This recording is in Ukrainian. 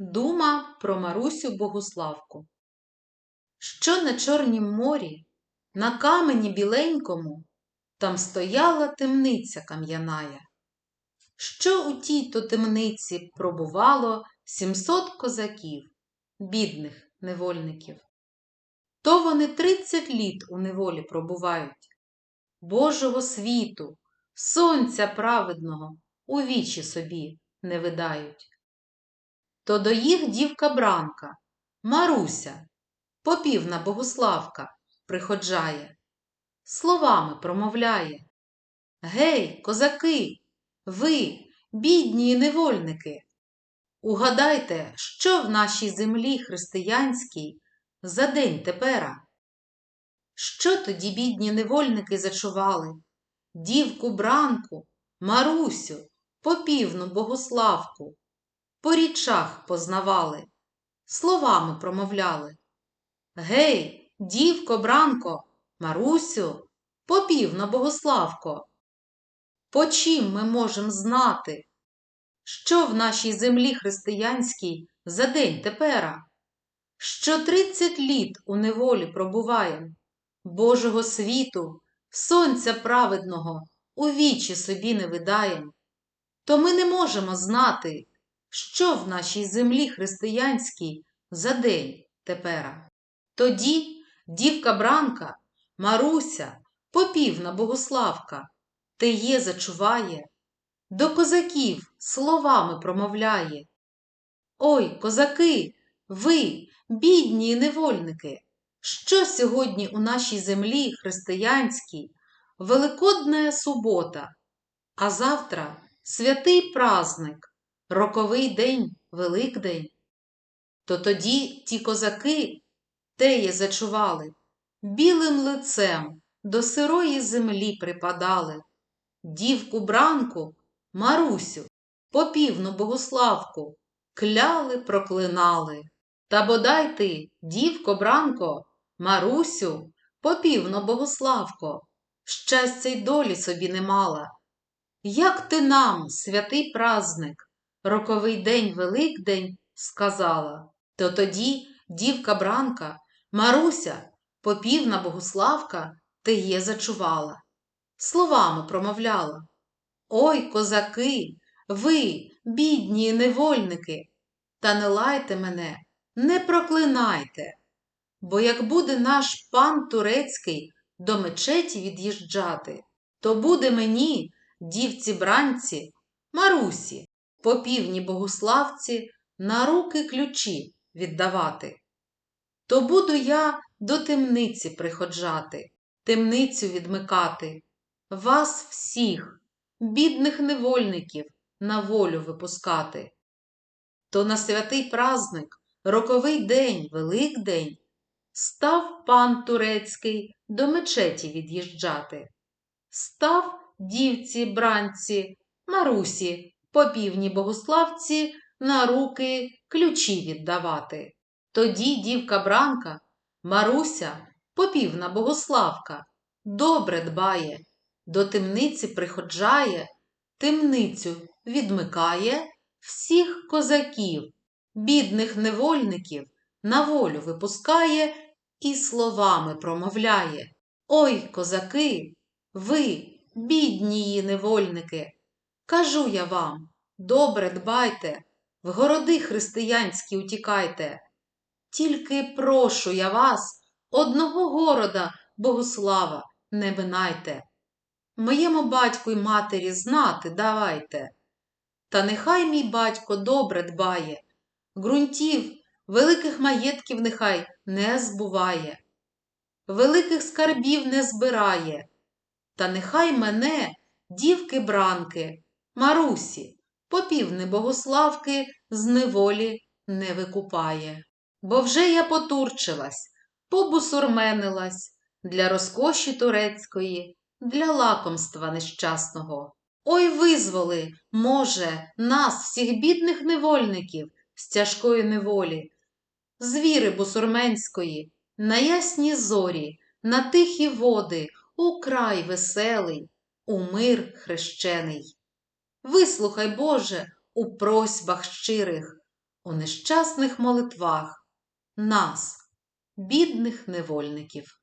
Дума про Марусю Богуславку. Що на Чорнім морі, на камені біленькому, там стояла темниця кам'яная. Що у тій то темниці пробувало сімсот козаків, бідних невольників. То вони тридцять літ у неволі пробувають, Божого світу, сонця праведного у вічі собі не видають. То до їх дівка Бранка, Маруся, попівна Богуславка, приходжає, словами промовляє. Гей, козаки, ви, бідні невольники, угадайте, що в нашій землі християнській за день тепера? Що тоді бідні невольники зачували? Дівку Бранку, Марусю, попівну Богославку, по річах познавали, словами промовляли. Гей, дівко, Бранко, Марусю, попівна Богославко. По чим ми можем знати, що в нашій землі християнській за день тепера? Що тридцять літ у неволі пробуваєм, Божого світу, сонця праведного у вічі собі не видаєм, то ми не можемо знати, що в нашій землі християнській за день тепера. Тоді дівка Бранка, Маруся, попівна Богославка, теє зачуває, до козаків словами промовляє. Ой, козаки, ви, бідні невольники, що сьогодні у нашій землі християнській Великодна субота, а завтра святий праздник, роковий день, Великдень. То тоді ті козаки теє зачували, білим лицем до сирої землі припадали, дівку бранку, Марусю, попівну Богославку, кляли, проклинали. Та бодай ти, дівко бранко, Марусю, попівно Богославко, щастя й долі собі не мала. Як ти нам, святий праздник, роковий день Великдень, сказала, то тоді дівка бранка, Маруся, попівна Богославка, теє зачувала. Словами промовляла Ой, козаки, ви, бідні невольники, та не лайте мене, не проклинайте. Бо як буде наш пан турецький до мечеті від'їжджати, то буде мені, дівці бранці, Марусі, попівні богославці, на руки ключі віддавати. То буду я до темниці приходжати, темницю відмикати, вас всіх, бідних невольників, на волю випускати. То на святий праздник, роковий день, Великдень, став пан турецький до мечеті від'їжджати. Став дівці бранці, Марусі, попівні богославці на руки ключі віддавати. Тоді дівка бранка, Маруся, попівна богославка, добре дбає, до темниці приходжає, темницю відмикає всіх козаків, бідних невольників на волю випускає і словами промовляє Ой, козаки, ви, бідні невольники, кажу я вам, добре дбайте, в городи християнські утікайте. Тільки прошу я вас, одного города, Богослава, не минайте. Моєму батьку й матері знати давайте. Та нехай мій батько добре дбає, ґрунтів, великих маєтків нехай не збуває, великих скарбів не збирає, та нехай мене, дівки бранки, Марусі, попівни богославки з неволі не викупає. Бо вже я потурчилась, побусурменилась для розкоші турецької, для лакомства нещасного. Ой визволи, може, нас, всіх бідних невольників з тяжкої неволі, з віри бусурменської, на ясні зорі, на тихі води, у край веселий, у мир хрещений. Вислухай, Боже, у просьбах щирих, у нещасних молитвах нас, бідних невольників.